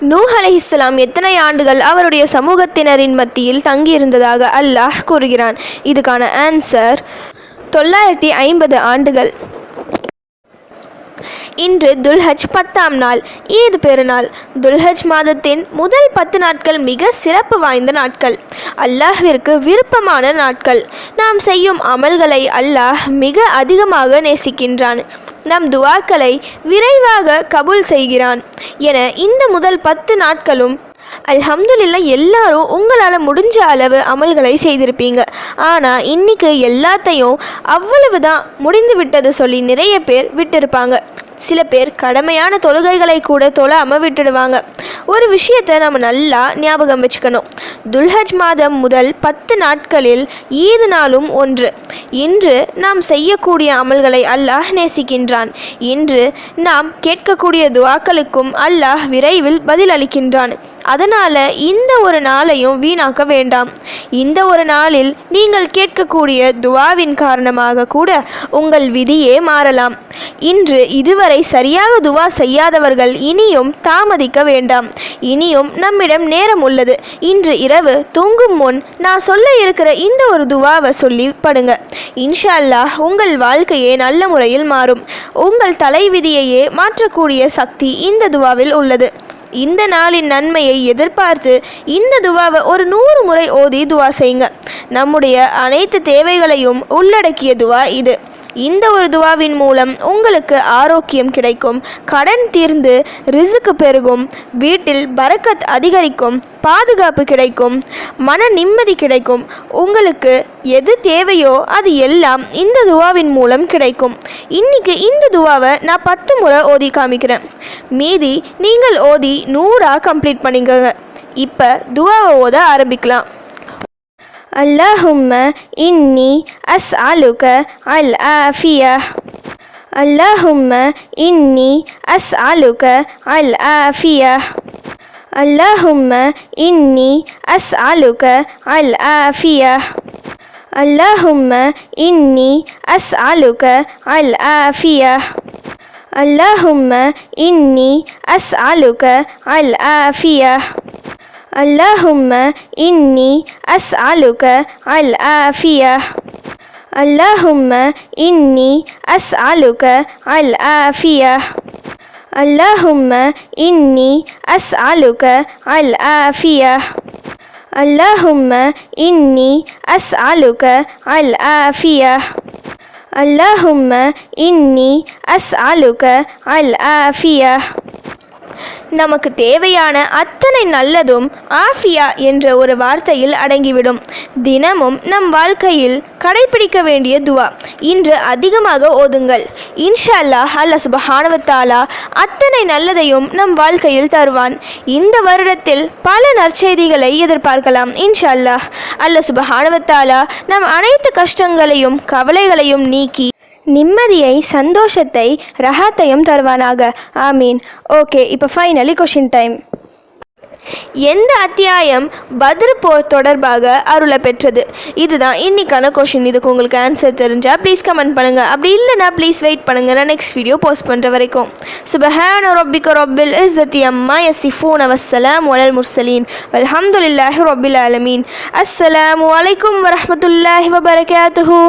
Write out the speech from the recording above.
நூஹ் அலைஹிஸ்ஸலாம் எத்தனை ஆண்டுகள் அவருடைய சமூகத்தினரின் மத்தியில் தங்கியிருந்ததாக அல்லாஹ் கூறுகிறான். இதுக்கான ஆன்சர் தொள்ளாயிரத்தி ஐம்பது ஆண்டுகள். இன்று துல்ஹஜ் பத்தாம் நாள் ஈத் பெருநாள். துல்ஹஜ் மாதத்தின் முதல் பத்து நாட்கள் மிக சிறப்பு வாய்ந்த நாட்கள். அல்லாஹ்விற்கு விருப்பமான நாட்கள். நாம் செய்யும் அமல்களை அல்லாஹ் மிக அதிகமாக நேசிக்கின்றான். நம் துவாக்களை விரைவாக கபூல் செய்கிறான். என இந்த முதல் பத்து நாட்களும் அல்ஹம்துலில்லா எல்லாரும் உங்களால் முடிஞ்ச அளவு அமல்களை செய்திருப்பீங்க. ஆனால் இன்னைக்கு எல்லாத்தையும் அவ்வளவு தான் முடிந்து விட்டது சொல்லி நிறைய பேர் விட்டிருப்பாங்க. சில பேர் கடமையான தொழுகைகளை கூட தொழாமல் விட்டுடுவாங்க ஒரு விஷயத்தை நம்ம நல்லா ஞாபகம் வச்சுக்கணும். துல்ஹஜ் மாதம் முதல் பத்து நாட்களில் ஈது நாளும் ஒன்று. இன்று நாம் செய்யக்கூடிய அமல்களை அல்லாஹ் நேசிக்கின்றான். இன்று நாம் கேட்கக்கூடிய துவாக்களுக்கும் அல்லாஹ் விரைவில் பதில் அளிக்கின்றான் அதனால் இந்த ஒரு நாளையும் வீணாக்க வேண்டாம். இந்த ஒரு நாளில் நீங்கள் கேட்கக்கூடிய துவாவின் காரணமாக கூட உங்கள் விதியே மாறலாம். இன்று இதுவரை சரியாக துவா செய்யாதவர்கள் இனியும் தாமதிக்க வேண்டாம். இனியும் நம்மிடம் நேரம் உள்ளது. இன்று இரவு தூங்கும் முன் நான் சொல்ல இருக்கிற இந்த ஒரு துவாவை சொல்லி படுங்க. இன்ஷா அல்லாஹ் உங்கள் வாழ்க்கையே நல்ல முறையில் மாறும். உங்கள் தலைவிதியையே மாற்றக்கூடிய சக்தி இந்த துவாவில் உள்ளது. இந்த நாளின் நன்மையை எதிர்பார்த்து இந்த துவாவை ஒரு நூறு முறை ஓதி துவா செய்யுங்க. நம்முடைய அனைத்து தேவைகளையும் உள்ளடக்கிய துவா இது. இந்த ஒரு துவாவின் மூலம் உங்களுக்கு ஆரோக்கியம் கிடைக்கும். கடன் தீர்ந்து ரிசுக்கு பெருகும். வீட்டில் பரக்கத் அதிகரிக்கும். பாதுகாப்பு கிடைக்கும். மன நிம்மதி கிடைக்கும். உங்களுக்கு எது தேவையோ அது எல்லாம் இந்த துவாவின் மூலம் கிடைக்கும். இன்னைக்கு இந்த துவாவை நான் பத்து முறை ஓதி காமிக்கிறேன். மீதி நீங்கள் ஓதி நூறாக கம்ப்ளீட் பண்ணிக்கோங்க. இப்போ துவாவை ஓத ஆரம்பிக்கலாம். اللهم إني أسألك العافية. اللهم إني أسألك العافية. اللهم إني أسألك العافية. اللهم إني أسألك العافية. اللهم إني أسألك العافية. اللهم إني أسألك العافية. اللهم إني أسألك العافية. اللهم إني أسألك العافية. اللهم إني أسألك العافية. اللهم إني أسألك العافية. நமக்கு தேவையான அத்தனை நல்லதும் ஆஃபியா என்ற ஒரு வார்த்தையில் அடங்கிவிடும். தினமும் நம் வாழ்க்கையில் கடைபிடிக்க வேண்டிய துவா இன்று அதிகமாக ஓதுங்கள். இன்ஷா அல்லாஹ் அல்லா சுபஹானவத்தாலா அத்தனை நல்லதையும் நம் வாழ்க்கையில் தருவான். இந்த வருடத்தில் பல நற்செய்திகளை எதிர்பார்க்கலாம் இன்ஷா அல்லாஹ் அல்ல சுபஹானவத்தாலா நம் அனைத்து கஷ்டங்களையும் கவலைகளையும் நீக்கி நிம்மதியை சந்தோஷத்தை ரஹாத்தையும் தருவானாக. ஆமீன். ஓகே இப்போ ஃபைனலி கொஷின் டைம் எந்த அத்தியாயம் பத்ர் போர் தொடர்பாக அருளை பெற்றது? இதுதான் இன்னைக்கான கொஷின் இதுக்கு உங்களுக்கு ஆன்சர் தெரிஞ்சால் ப்ளீஸ் கமெண்ட் பண்ணுங்கள் அப்படி இல்லைனா ப்ளீஸ் வெயிட் பண்ணுங்கள் நான் நெக்ஸ்ட் வீடியோ போஸ்ட் பண்ணுற வரைக்கும். சுபஹான ரொபிக ரொபில் இஸ்ஸத்தி அம்மா யசிஃபூன் அவசலாம் ஒலல் முர்சலீன் அலமதுல்லாஹி ரொபில் ஆலமீன். அஸ்ஸலாம் வலைக்கம் வரமத்துல்லாஹி வபரகாத்துஹு.